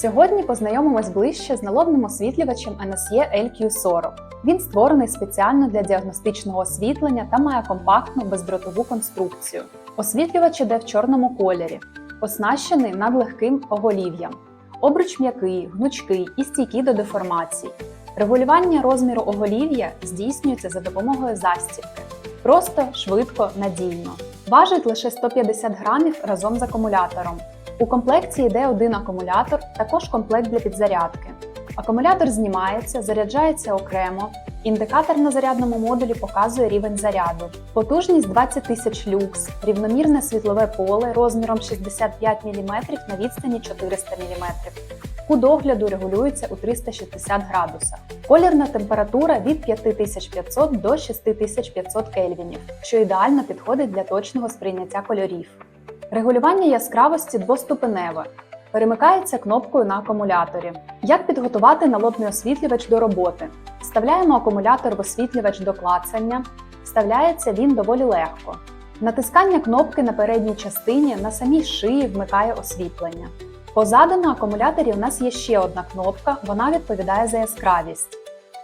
Сьогодні познайомимось ближче з налобним освітлювачем NSE LQ40. Він створений спеціально для діагностичного освітлення та має компактну бездротову конструкцію. Освітлювач іде в чорному кольорі, оснащений надлегким оголів'ям. Обруч м'який, гнучкий і стійкий до деформацій. Регулювання розміру оголів'я здійснюється за допомогою застібки. Просто, швидко, надійно. Важить лише 150 грамів разом з акумулятором. У комплекті йде один акумулятор, також комплект для підзарядки. Акумулятор знімається, заряджається окремо. Індикатор на зарядному модулі показує рівень заряду. Потужність 20 тисяч люкс, рівномірне світлове поле розміром 65 мм на відстані 400 мм. Кут огляду регулюється у 360 градусах. Колірна температура від 5500 до 6500 кельвінів, що ідеально підходить для точного сприйняття кольорів. Регулювання яскравості двоступеневе. Перемикається кнопкою на акумуляторі. Як підготувати налобний освітлювач до роботи? Вставляємо акумулятор в освітлювач до клацання. Вставляється він доволі легко. Натискання кнопки на передній частині на самій шиї вмикає освітлення. Позаду на акумуляторі у нас є ще одна кнопка, вона відповідає за яскравість.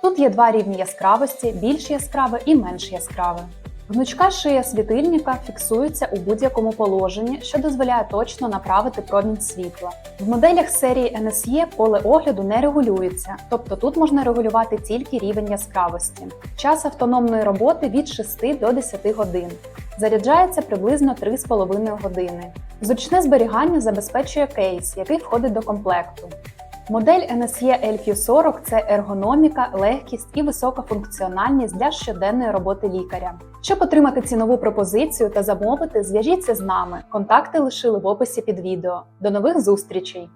Тут є два рівні яскравості: більш яскраве і менш яскраве. Гнучка шия світильника фіксується у будь-якому положенні, що дозволяє точно направити промінь світла. В моделях серії NSE поле огляду не регулюється, тобто тут можна регулювати тільки рівень яскравості. Час автономної роботи від 6 до 10 годин. Заряджається приблизно 3,5 години. Зручне зберігання забезпечує кейс, який входить до комплекту. Модель NSE LQ40 це ергономіка, легкість і висока функціональність для щоденної роботи лікаря. Щоб отримати цінову пропозицію та замовити, зв'яжіться з нами. Контакти лишили в описі під відео. До нових зустрічей!